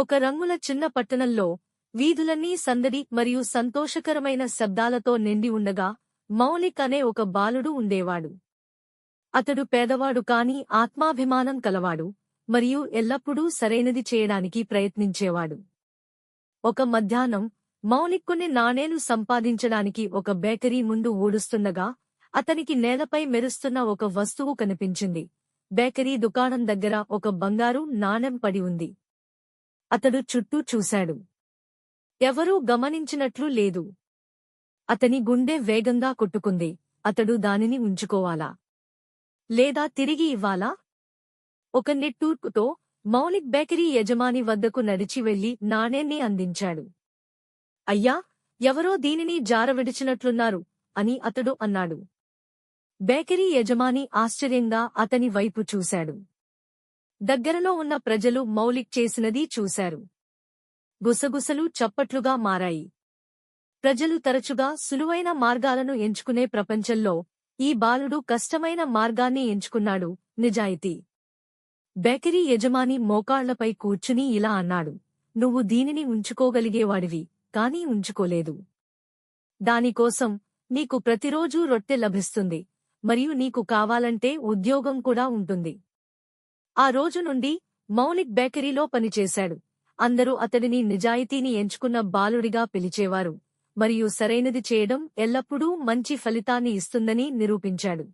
ఒక రంగుల చిన్న పట్టణంలో వీధులన్నీ సందడి మరియు సంతోషకరమైన శబ్దాలతో నిండి ఉండగా మౌలిక్ అనే ఒక బాలుడు ఉండేవాడు. అతడు పేదవాడు కాని ఆత్మాభిమానం కలవాడు మరియు ఎల్లప్పుడూ సరైనది చేయడానికి ప్రయత్నించేవాడు. ఒక మధ్యాహ్నం మౌలిక్ కొన్ని నాణేలు సంపాదించడానికి ఒక బేకరీ ముందు ఊడుస్తుండగా అతనికి నేలపై మెరుస్తున్న ఒక వస్తువు కనిపించింది. బేకరీ దుకాణం దగ్గర ఒక బంగారు నాణెం పడి ఉంది. అతడు చుట్టూ చూశాడు. ఎవరూ గమనించినట్లు లేదు. అతని గుండె వేగంగా కొట్టుకుంది. అతడు దానిని ఉంచుకోవాలా? లేదా తిరిగి ఇవ్వాలా? ఒక నిట్టూర్పుతో మౌలిక్ బేకరీ యజమాని వద్దకు నడిచి వెళ్ళి నాణేన్ని అందించాడు. అయ్యా ఎవరో దీనిని జారవిడిచినట్లున్నారు అని అతడు అన్నాడు. బేకరీ యజమాని ఆశ్చర్యంగా అతని వైపు చూశాడు. దగ్గరలో ఉన్న ప్రజలు మౌలిక్ చేసినది చూశారు. గుసగుసలు చప్పట్లుగా మారాయి. ప్రజలు తరచుగా సులువైన మార్గాలను ఎంచుకునే ప్రపంచంలో ఈ బాలుడు కష్టమైన మార్గాన్ని ఎంచుకున్నాడు నిజాయితీ. బేకరీ యజమాని మోకాళ్ళపై కూర్చుని ఇలా అన్నాడు నువ్వు దీనిని ఉంచుకోగలిగేవాడివి కానీ ఉంచుకోలేదు. దానికోసం నీకు ప్రతిరోజూ రొట్టె లభిస్తుంది మరియు నీకు కావాలంటే ఉద్యోగం కూడా ఉంటుంది. ఆ రోజు నుండి మౌలిక్ బేకరీలో పనిచేశాడు. అందరూ అతడిని నిజాయితీని ఎంచుకున్న బాలుడిగా పిలిచేవారు. మరియు సరైనది చేయడం ఎల్లప్పుడూ మంచి ఫలితాన్ని ఇస్తుందని నిరూపించాడు.